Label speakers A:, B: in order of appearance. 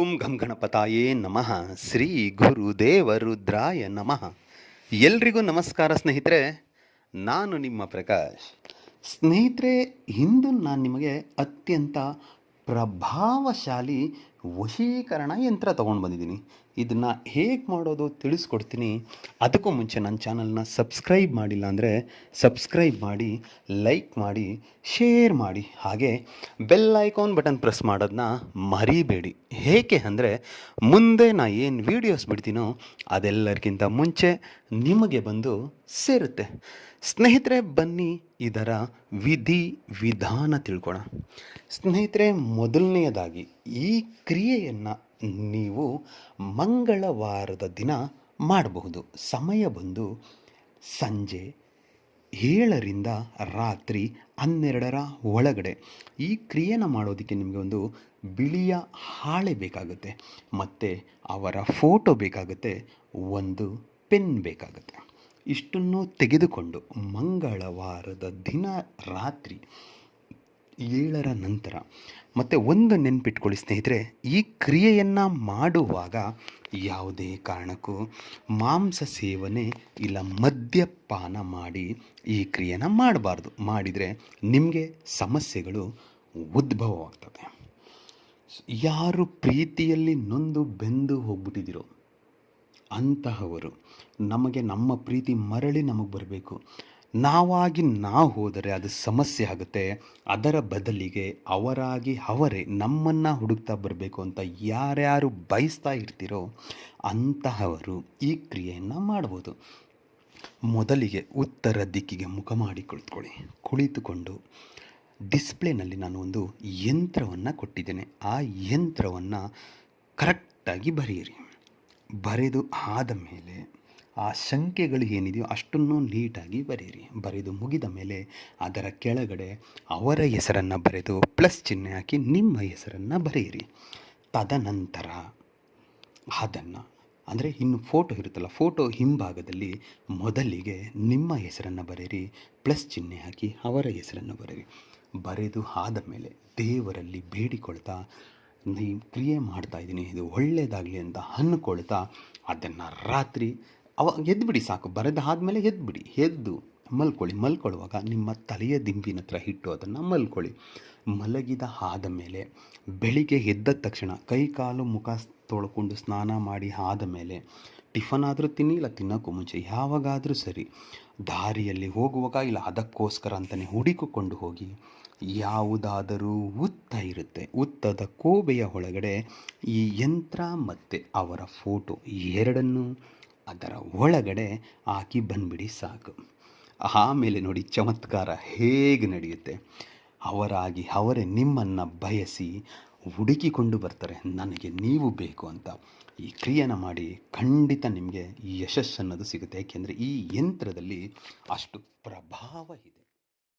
A: ಓಂ ಗಂ ಗಣಪತಾಯೇ ನಮಃ. ಶ್ರೀ ಗುರುದೇವ ರುದ್ರಾಯ ನಮಃ. ಎಲ್ರಿಗೂ ನಮಸ್ಕಾರ ಸ್ನೇಹಿತರೆ, ನಾನು ನಿಮ್ಮ ಪ್ರಕಾಶ್. ಸ್ನೇಹಿತರೆ, ಇಂದು ನಾನು ನಿಮಗೆ ಅತ್ಯಂತ ಪ್ರಭಾವಶಾಲಿ ವಶೀಕರಣ ಯಂತ್ರ ತೊಗೊಂಡು ಬಂದಿದ್ದೀನಿ. ಇದನ್ನು ಹೇಗೆ ಮಾಡೋದು ತಿಳಿಸ್ಕೊಡ್ತೀನಿ. ಅದಕ್ಕೂ ಮುಂಚೆ ನನ್ನ ಚಾನಲ್ನ ಸಬ್ಸ್ಕ್ರೈಬ್ ಮಾಡಿಲ್ಲ ಅಂದರೆ ಸಬ್ಸ್ಕ್ರೈಬ್ ಮಾಡಿ, ಲೈಕ್ ಮಾಡಿ, ಶೇರ್ ಮಾಡಿ. ಹಾಗೆ ಬೆಲ್ ಐಕಾನ್ ಬಟನ್ ಪ್ರೆಸ್ ಮಾಡೋದನ್ನ ಮರಿಬೇಡಿ. ಏಕೆ ಅಂದರೆ ಮುಂದೆ ನಾ ಏನು ವೀಡಿಯೋಸ್ ಬಿಡ್ತೀನೋ ಅದೆಲ್ಲರಿಗಿಂತ ಮುಂಚೆ ನಿಮಗೆ ಬಂದು ಸೇರುತ್ತೆ. ಸ್ನೇಹಿತರೆ, ಬನ್ನಿ ಇದರ ವಿಧಿ ವಿಧಾನ ತಿಳ್ಕೊಳ್ಳೋಣ ಸ್ನೇಹಿತರೆ ಮೊದಲನೆಯದಾಗಿ ಈ ಕ್ರಿಯೆಯನ್ನು ನೀವು ಮಂಗಳವಾರದ ದಿನ ಮಾಡಬಹುದು. ಸಮಯ ಬಂದು ಸಂಜೆ ಏಳರಿಂದ ರಾತ್ರಿ ಹನ್ನೆರಡರ ಒಳಗಡೆ. ಈ ಕ್ರಿಯೆನ ಮಾಡೋದಕ್ಕೆ ನಿಮಗೆ ಒಂದು ಬಿಳಿಯ ಹಾಳೆ ಬೇಕಾಗುತ್ತೆ. ಮತ್ತು ಅವರ ಫೋಟೋ ಬೇಕಾಗುತ್ತೆ. ಒಂದು ಪೆನ್ ಬೇಕಾಗುತ್ತೆ. ಇಷ್ಟನ್ನು ತೆಗೆದುಕೊಂಡು ಮಂಗಳವಾರದ ದಿನ ರಾತ್ರಿ ಏಳರ ನಂತರ ಮತ್ತು ಒಂದು ನೆನ್ಪಿಟ್ಕೊಳ್ಳಿ ಸ್ನೇಹಿತರೆ, ಈ ಕ್ರಿಯೆಯನ್ನು ಮಾಡುವಾಗ ಯಾವುದೇ ಕಾರಣಕ್ಕೂ ಮಾಂಸ ಸೇವನೆ ಇಲ್ಲ ಮದ್ಯಪಾನ ಮಾಡಿ ಈ ಕ್ರಿಯೆನ ಮಾಡಬಾರ್ದು. ಮಾಡಿದರೆ ನಿಮಗೆ ಸಮಸ್ಯೆಗಳು ಉದ್ಭವವಾಗ್ತದೆ. ಯಾರು ಪ್ರೀತಿಯಲ್ಲಿ ನೊಂದು ಬೆಂದು ಹೋಗ್ಬಿಟ್ಟಿದ್ದೀರೋ ಅಂತಹವರು ನಮಗೆ ನಮ್ಮ ಪ್ರೀತಿ ಮರಳಿ ನಮಗೆ ಬರಬೇಕು. ನಾವಾಗಿ ನಾವು ಹೋದರೆ ಅದು ಸಮಸ್ಯೆ ಆಗುತ್ತೆ. ಅದರ ಬದಲಿಗೆ ಅವರಾಗಿ ಅವರೇ ನಮ್ಮನ್ನು ಹುಡುಕ್ತಾ ಬರಬೇಕು ಅಂತ ಯಾರ್ಯಾರು ಬಯಸ್ತಾ ಇರ್ತೀರೋ ಅಂತಹವರು ಈ ಕ್ರಿಯೆಯನ್ನು ಮಾಡ್ಬೋದು. ಮೊದಲಿಗೆ ಉತ್ತರ ದಿಕ್ಕಿಗೆ ಮುಖ ಮಾಡಿ ಕುಳಿತುಕೊಳ್ಳಿ. ಕುಳಿತುಕೊಂಡು ಡಿಸ್ಪ್ಲೇನಲ್ಲಿ ನಾನು ಒಂದು ಯಂತ್ರವನ್ನು ಕೊಟ್ಟಿದ್ದೇನೆ. ಆ ಯಂತ್ರವನ್ನು ಕರೆಕ್ಟಾಗಿ ಬರೆಯಿರಿ. ಬರೆದು ಆದ ಮೇಲೆ ಆ ಶಂಕೆಗಳು ಏನಿದೆಯೋ ಅಷ್ಟನ್ನು ನೀಟಾಗಿ ಬರೆಯಿರಿ. ಬರೆದು ಮುಗಿದ ಮೇಲೆ ಅದರ ಕೆಳಗಡೆ ಅವರ ಹೆಸರನ್ನು ಬರೆದು ಪ್ಲಸ್ ಚಿಹ್ನೆ ಹಾಕಿ ನಿಮ್ಮ ಹೆಸರನ್ನು ಬರೆಯಿರಿ. ತದನಂತರ ಅದನ್ನು, ಅಂದರೆ ಇನ್ನು ಫೋಟೋ ಇರುತ್ತಲ್ಲ, ಫೋಟೋ ಹಿಂಭಾಗದಲ್ಲಿ ಮೊದಲಿಗೆ ನಿಮ್ಮ ಹೆಸರನ್ನು ಬರೆಯಿರಿ, ಪ್ಲಸ್ ಚಿಹ್ನೆ ಹಾಕಿ ಅವರ ಹೆಸರನ್ನು ಬರೆಯಿರಿ. ಬರೆದು ಆದ ಮೇಲೆ ದೇವರಲ್ಲಿ ಬೇಡಿಕೊಳ್ತಾ ನೀವು ಕ್ರಿಯೆ ಮಾಡ್ತಾ ಇದ್ದೀನಿ, ಇದು ಒಳ್ಳೆಯದಾಗಲಿ ಅಂತ ಅಂದ್ಕೊಳ್ತಾ ಅದನ್ನು ರಾತ್ರಿ ಅವ ಎದ್ಬಿಡಿ ಸಾಕು. ಬರೆದ ಆದಮೇಲೆ ಎದ್ಬಿಡಿ. ಎದ್ದು ಮಲ್ಕೊಳ್ಳಿ. ಮಲ್ಕೊಳ್ಳುವಾಗ ನಿಮ್ಮ ತಲೆಯ ದಿಂಬಿನ ಹತ್ರ ಹಿಟ್ಟು ಅದನ್ನು ಮಲ್ಕೊಳ್ಳಿ. ಮಲಗಿದ ಆದ ಮೇಲೆ, ಬೆಳಿಗ್ಗೆ ಎದ್ದ ತಕ್ಷಣ ಕೈ ಕಾಲು ಮುಖ ತೊಳ್ಕೊಂಡು ಸ್ನಾನ ಮಾಡಿ ಆದ ಮೇಲೆ, ಟಿಫನ್ ಆದರೂ ತಿನ್ನಿ, ಇಲ್ಲ ತಿನ್ನೋಕ್ಕೂ ಮುಂಚೆ ಯಾವಾಗಾದರೂ ಸರಿ, ದಾರಿಯಲ್ಲಿ ಹೋಗುವಾಗ ಇಲ್ಲ ಅದಕ್ಕೋಸ್ಕರ ಅಂತಲೇ ಹುಡುಕಿಕೊಂಡು ಹೋಗಿ, ಯಾವುದಾದರೂ ಉತ್ತ ಇರುತ್ತೆ. ಉತ್ತದ ಕೋಬೆಯ ಒಳಗಡೆ ಈ ಯಂತ್ರ ಮತ್ತು ಅವರ ಫೋಟೋ ಎರಡನ್ನೂ ಅದರ ಒಳಗಡೆ ಹಾಕಿ ಬಂದ್ಬಿಡಿ ಸಾಕು. ಆಮೇಲೆ ನೋಡಿ ಚಮತ್ಕಾರ ಹೇಗೆ ನಡೆಯುತ್ತೆ. ಅವರಾಗಿ ಅವರೇ ನಿಮ್ಮನ್ನು ಬಯಸಿ ಹುಡುಕಿಕೊಂಡು ಬರ್ತಾರೆ. ನನಗೆ ನೀವು ಬೇಕು ಅಂತ. ಈ ಕ್ರಿಯೆನ ಮಾಡಿ ಖಂಡಿತ ನಿಮಗೆ ಯಶಸ್ಸನ್ನೋದು ಸಿಗುತ್ತೆ. ಯಾಕೆಂದರೆ ಈ ಯಂತ್ರದಲ್ಲಿ ಅಷ್ಟು ಪ್ರಭಾವ ಇದೆ.